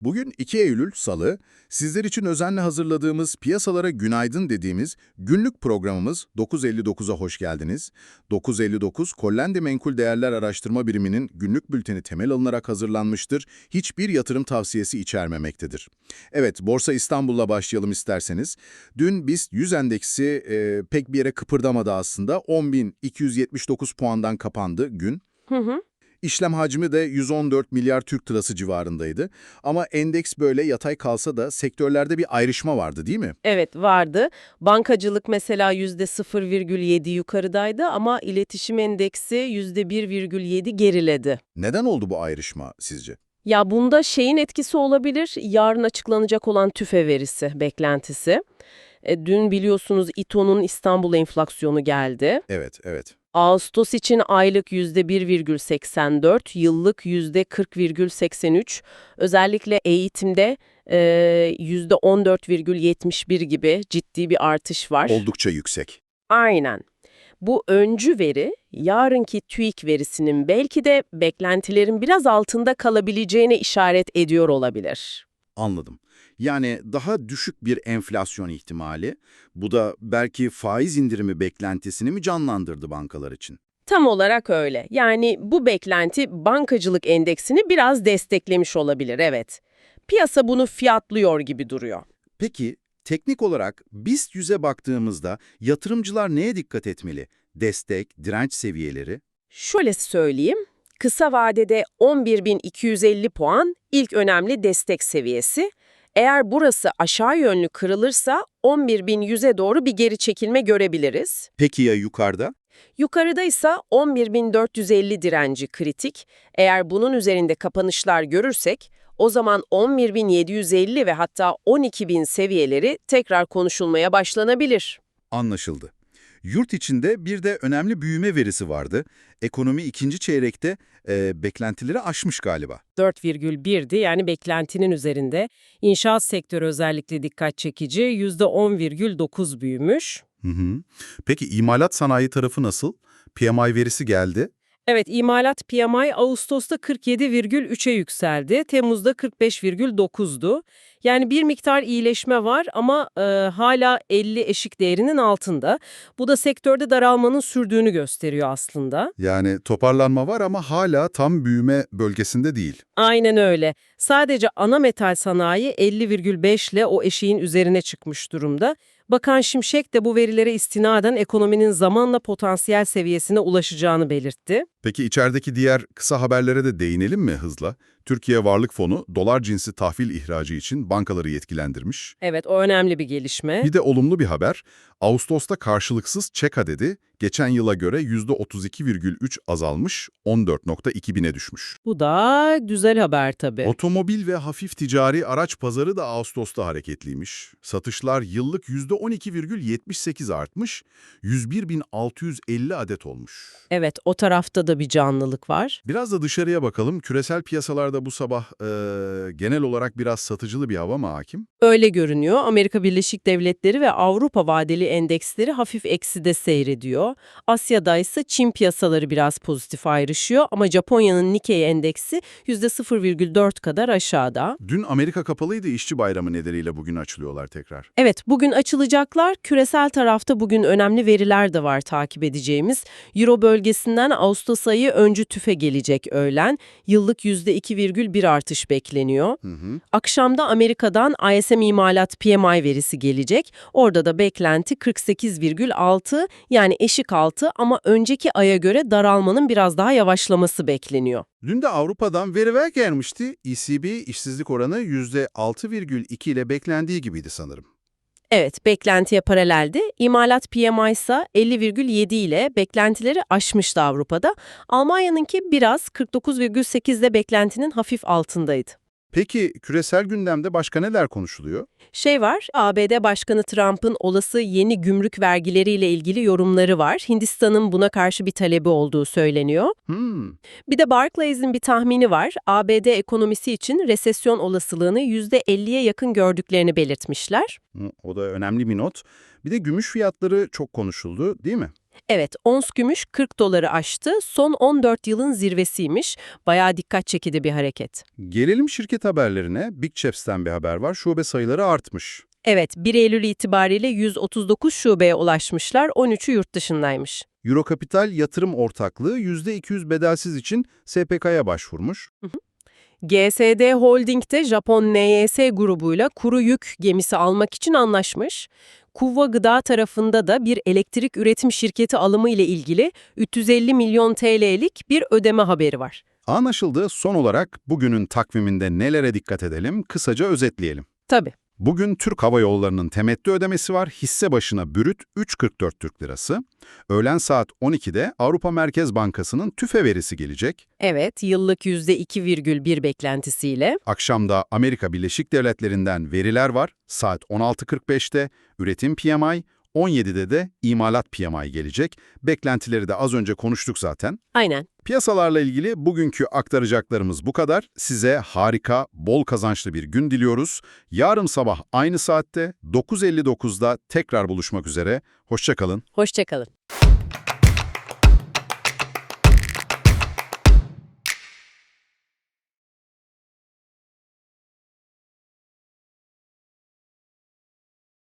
Bugün 2 Eylül Salı, sizler için özenle hazırladığımız piyasalara günaydın dediğimiz günlük programımız 959'a hoş geldiniz. 959, Kollendi Menkul Değerler Araştırma Biriminin günlük bülteni temel alınarak hazırlanmıştır. Hiçbir yatırım tavsiyesi içermemektedir. Evet, Borsa İstanbul'la başlayalım isterseniz. Dün BIST 100 endeksi e, pek bir yere kıpırdamadı aslında. 10.279 puandan kapandı gün. Hı hı. İşlem hacmi de 114 milyar Türk lirası civarındaydı. Ama endeks böyle yatay kalsa da sektörlerde bir ayrışma vardı değil mi? Evet vardı. Bankacılık mesela %0,7 yukarıdaydı ama iletişim endeksi %1,7 geriledi. Neden oldu bu ayrışma sizce? Ya bunda şeyin etkisi olabilir. Yarın açıklanacak olan tüfe verisi beklentisi. E, dün biliyorsunuz İTO'nun İstanbul enflasyonu geldi. Evet, evet. Ağustos için aylık %1,84, yıllık %40,83. Özellikle eğitimde e, %14,71 gibi ciddi bir artış var. Oldukça yüksek. Aynen. Bu öncü veri, yarınki TÜİK verisinin belki de beklentilerin biraz altında kalabileceğine işaret ediyor olabilir. Anladım. Yani daha düşük bir enflasyon ihtimali, bu da belki faiz indirimi beklentisini mi canlandırdı bankalar için? Tam olarak öyle. Yani bu beklenti bankacılık endeksini biraz desteklemiş olabilir, evet. Piyasa bunu fiyatlıyor gibi duruyor. Peki, teknik olarak BIST 100'e baktığımızda yatırımcılar neye dikkat etmeli? Destek, direnç seviyeleri? Şöyle söyleyeyim, kısa vadede 11.250 puan ilk önemli destek seviyesi. Eğer burası aşağı yönlü kırılırsa 11.100'e doğru bir geri çekilme görebiliriz. Peki ya yukarıda? Yukarıda ise 11.450 direnci kritik. Eğer bunun üzerinde kapanışlar görürsek o zaman 11.750 ve hatta 12.000 seviyeleri tekrar konuşulmaya başlanabilir. Anlaşıldı. Yurt içinde bir de önemli büyüme verisi vardı. Ekonomi ikinci çeyrekte e, beklentileri aşmış galiba. 4,1'di yani beklentinin üzerinde. İnşaat sektörü özellikle dikkat çekici %10,9 büyümüş. Hı hı. Peki imalat sanayi tarafı nasıl? PMI verisi geldi. Evet, imalat PMI Ağustos'ta 47,3'e yükseldi, Temmuz'da 45,9'du. Yani bir miktar iyileşme var ama e, hala 50 eşik değerinin altında. Bu da sektörde daralmanın sürdüğünü gösteriyor aslında. Yani toparlanma var ama hala tam büyüme bölgesinde değil. Aynen öyle. Sadece ana metal sanayi 50,5 ile o eşiğin üzerine çıkmış durumda. Bakan Şimşek de bu verilere istinaden ekonominin zamanla potansiyel seviyesine ulaşacağını belirtti. Peki içerideki diğer kısa haberlere de değinelim mi hızla? Türkiye Varlık Fonu dolar cinsi tahvil ihracı için bankaları yetkilendirmiş. Evet, o önemli bir gelişme. Bir de olumlu bir haber. Ağustos'ta karşılıksız çek adedi geçen yıla göre %32,3 azalmış, 14.2 bine düşmüş. Bu da güzel haber tabii. Otomobil ve hafif ticari araç pazarı da Ağustos'ta hareketliymiş. Satışlar yıllık %12,78 artmış, 101.650 adet olmuş. Evet, o tarafta da bir canlılık var. Biraz da dışarıya bakalım. Küresel piyasalarda bu sabah eee, genel olarak biraz satıcılı bir hava mı hakim? Öyle görünüyor. Amerika Birleşik Devletleri ve Avrupa vadeli endeksleri hafif ekside seyrediyor. Asya'da ise Çin piyasaları biraz pozitif ayrışıyor ama Japonya'nın Nikkei endeksi %0,4 kadar aşağıda. Dün Amerika kapalıydı işçi bayramı nedeniyle bugün açılıyorlar tekrar. Evet, bugün açılacaklar. Küresel tarafta bugün önemli veriler de var takip edeceğimiz. Euro bölgesinden Ağustos ayı öncü tüfe gelecek öğlen. Yıllık %2,1 artış bekleniyor. Hı hı. Akşamda Amerika'dan ISM imalat PMI verisi gelecek. Orada da beklenti 48,6 yani eşik altı ama önceki aya göre daralmanın biraz daha yavaşlaması bekleniyor. Dün de Avrupa'dan veriler gelmişti. ECB işsizlik oranı %6,2 ile beklendiği gibiydi sanırım. Evet, beklentiye paraleldi. İmalat PMI ise 50,7 ile beklentileri aşmıştı Avrupa'da. Almanya'nınki biraz 49,8 ile beklentinin hafif altındaydı. Peki küresel gündemde başka neler konuşuluyor? Şey var, ABD Başkanı Trump'ın olası yeni gümrük vergileriyle ilgili yorumları var. Hindistan'ın buna karşı bir talebi olduğu söyleniyor. Hmm, Bir de Barclays'in bir tahmini var. ABD ekonomisi için resesyon olasılığını %50'ye yakın gördüklerini belirtmişler. o da önemli bir not. Bir de gümüş fiyatları çok konuşuldu değil mi? Evet, ons gümüş 40 doları aştı. Son 14 yılın zirvesiymiş. Bayağı dikkat çekici bir hareket. Gelelim şirket haberlerine. Big Chaps'ten bir haber var. Şube sayıları artmış. Evet, 1 Eylül itibariyle 139 şubeye ulaşmışlar, 13'ü yurt dışındaymış. Eurocapital Yatırım Ortaklığı %200 bedelsiz için SPK'ya başvurmuş. GSD Holding de Japon NYS grubuyla kuru yük gemisi almak için anlaşmış. Kuvva Gıda tarafında da bir elektrik üretim şirketi alımı ile ilgili 350 milyon TL'lik bir ödeme haberi var. Anlaşıldı. Son olarak bugünün takviminde nelere dikkat edelim kısaca özetleyelim. Tabii. Bugün Türk Hava Yolları'nın temettü ödemesi var. Hisse başına bürüt 3.44 Türk Lirası. Öğlen saat 12'de Avrupa Merkez Bankası'nın tüfe verisi gelecek. Evet, yıllık %2,1 beklentisiyle. Akşamda Amerika Birleşik Devletleri'nden veriler var. Saat 16.45'te üretim PMI, 17'de de imalat PMI gelecek. Beklentileri de az önce konuştuk zaten. Aynen. Piyasalarla ilgili bugünkü aktaracaklarımız bu kadar. Size harika, bol kazançlı bir gün diliyoruz. Yarın sabah aynı saatte 9.59'da tekrar buluşmak üzere. Hoşçakalın. Hoşçakalın.